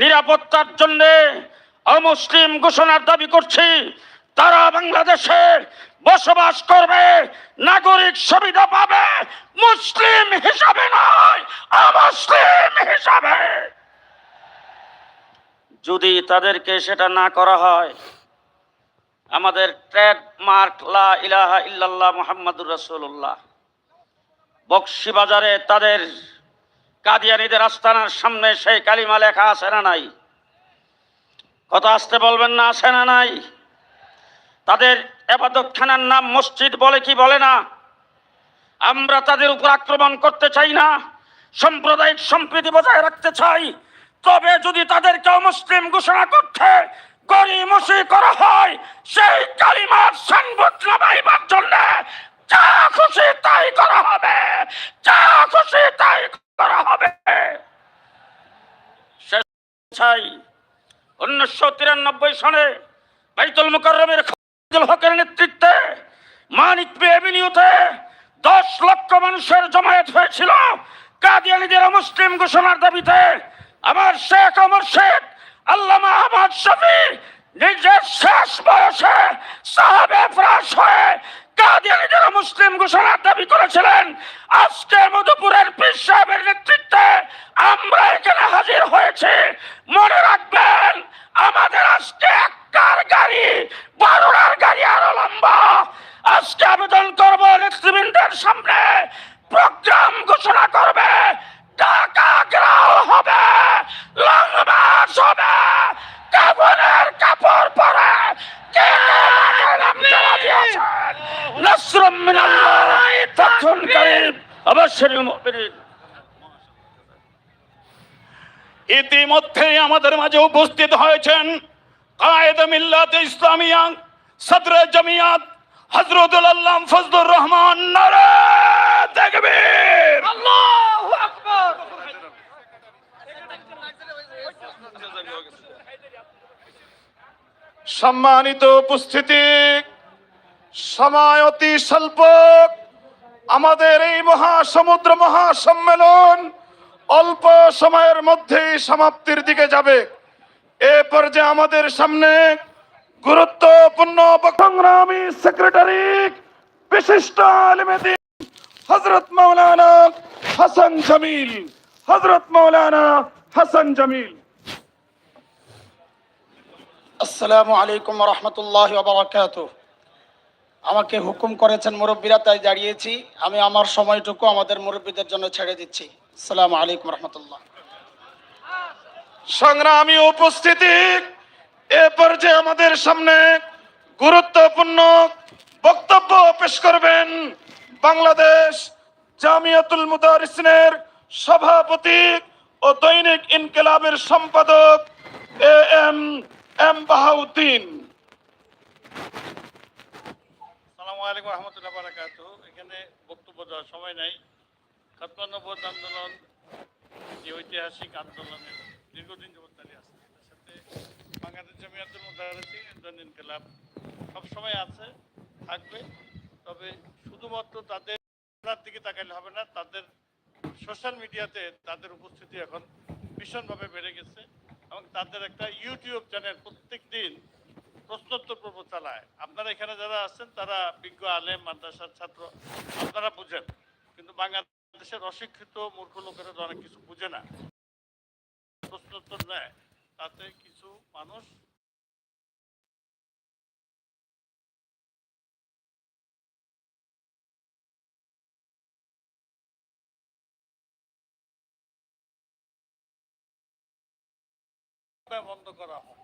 নিরাপত্তার জন্য অমুসলিম ঘোষণার দাবি করছি। তারা বাংলাদেশে বসবাস করবে, নাগরিক সুবিধা পাবে, মুসলিম হিসাবে নয়, অমুসলিম হিসাবে। যদি তাদেরকে সেটা না করা হয়, আমাদের ট্রেডমার্ক লা ইলাহা ইল্লাল্লাহ মুহাম্মাদুর রাসূলুল্লাহ, বক্সিবাজারে তাদের কাদিয়ানিদের আস্তানার সামনে সেই কালিমা লেখা আছে না নাই? কত আসতে বলবেন না, আছে না নাই? তাদের এবাদতখানার নাম মসজিদ বলে কি বলে না? আমরা তাদের উপর আক্রমণ করতে চাই না, সাম্প্রদায়িক সম্প্রীতি বজায় রাখতে চাই। তবে যদি তাদেরকে মুসলিম ঘোষণা করতে গরিমসি করা হয়, সেই কালিমার সাংবাদ নামাইবার জন্য যা খুশি তাই করা হবে, যা খুশি তাই করা হবে। উনিশশো তিরানব্বই সনে বাইতুল মুকাররমের খালিদুল হকের নেতৃত্বে মানিক এভিনিউতে দশ লক্ষ মানুষের জমায়েত হয়েছিল। কাদিয়ানিদের মুসলিম ঘোষণার দাবিতে আমার শেখ অমর শেখ, আল্লামা আহমদ শফি নিজের শেষ বয়সে সাহাবে ফ্রাস হয়ে কাদিয়ানিদের মুসলিম ঘোষণার দাবি করেছিলেন। আজকে মধুপুরের পীর আজকে আবেদন করব নেতৃবৃন্দের সামনে। প্রোগ্রাম ঘোষণা করবে। টাকা গ্রাও হবে। লং মার্চ হবে। কাপড়ের কাপড় পরে নাসরুম মিনাল্লাহ অবশ্যই মুমিনিন ইতিমধ্যে আমাদের মাঝে উপস্থিত হয়েছেন কায়েদ মিল্লাত ইসলামিয়া, সদর জমিয়াত হজরতুল আল্লাহ ফজলুর রহমান নারে তাকবীর। আল্লাহু আকবার। সম্মানিত উপস্থিতি সময় অতি স্বল্প। আমাদের এই মহাসমুদ্র মহাসম্মেলন অল্প সময়ের মধ্যেই সমাপ্তির দিকে যাবে। এ পর্যায়ে আমাদের সামনে গুরুত্বপূর্ণ সংগ্রামী সেক্রেটারি বিশিষ্ট আলমেদিন হজরত মৌলানা হাসান জামিল হজরত মৌলানা হাসান জামিল। আসসালামু আলাইকুম রহমতুল্লাহ বারাকাত আমাকে হুকুম করেছেন মুরব্বীরা তাই দাঁড়িয়েছি। আমি আমার সময়টুকু আমাদের মুরব্বীদের জন্য ছেড়ে দিচ্ছি। আসসালামু আলাইকুম রহমতুল্লাহ। সংগ্রামী উপস্থিতি এ পর্যায়ে আমাদের সামনে গুরুত্বপূর্ণ বক্তব্য পেশ করবেন বাংলাদেশ জামিয়াতুল মুদারিসিনের সভাপতি ও দৈনিক ইনকিলাবের সম্পাদক এ এম এম বাহাউদ্দিন এখানে বক্তব্য দেওয়ার সময় নাই। আন্দোলন, যে ঐতিহাসিক আন্দোলনের দীর্ঘদিন যাবত চালিয়ে আসছে তার সাথে বাংলাদেশ জমিয়াতুল মুদারিসি দৈনিক ক্লাব সবসময় আছে, থাকবে। তবে শুধুমাত্র তাদের দিকে তাকাইলে হবে না, তাদের সোশ্যাল মিডিয়াতে তাদের উপস্থিতি এখন ভীষণভাবে বেড়ে গেছে এবং তাদের একটা ইউটিউব চ্যানেল প্রত্যেক দিন প্রশ্নোত্তর পর্ব চালায়। আপনারা এখানে যারা আছেন, তারা বিজ্ঞ আলেম, মাদ্রাসার ছাত্র, আপনারা বুঝেন। কিন্তু বাংলাদেশের অশিক্ষিত, মূর্খ লোকেরা অনেক কিছু বুঝে না। প্রশ্নোত্তর নেয় তাতে কিছু মানুষ বন্ধ করা হয়।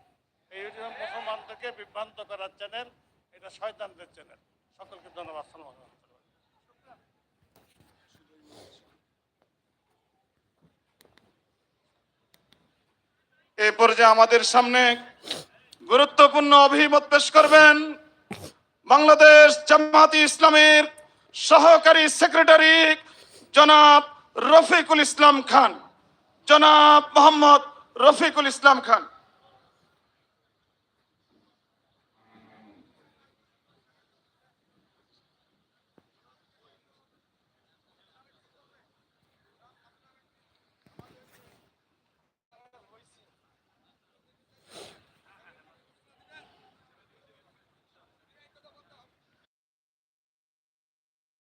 এই হচ্ছে মুসলমানদেরকে বিভ্রান্ত করার চ্যানেল এটা শয়তানদের চ্যানেল সকলকে ধন্যবাদ, সালাম এ পর্যায়ে আমাদের সামনে গুরুত্বপূর্ণ অভিমত পেশ করবেন বাংলাদেশ জামাতি ইসলামের সহকারী সেক্রেটারি জনাব রফিকুল ইসলাম খান। জনাব মোহাম্মদ রফিকুল ইসলাম খান।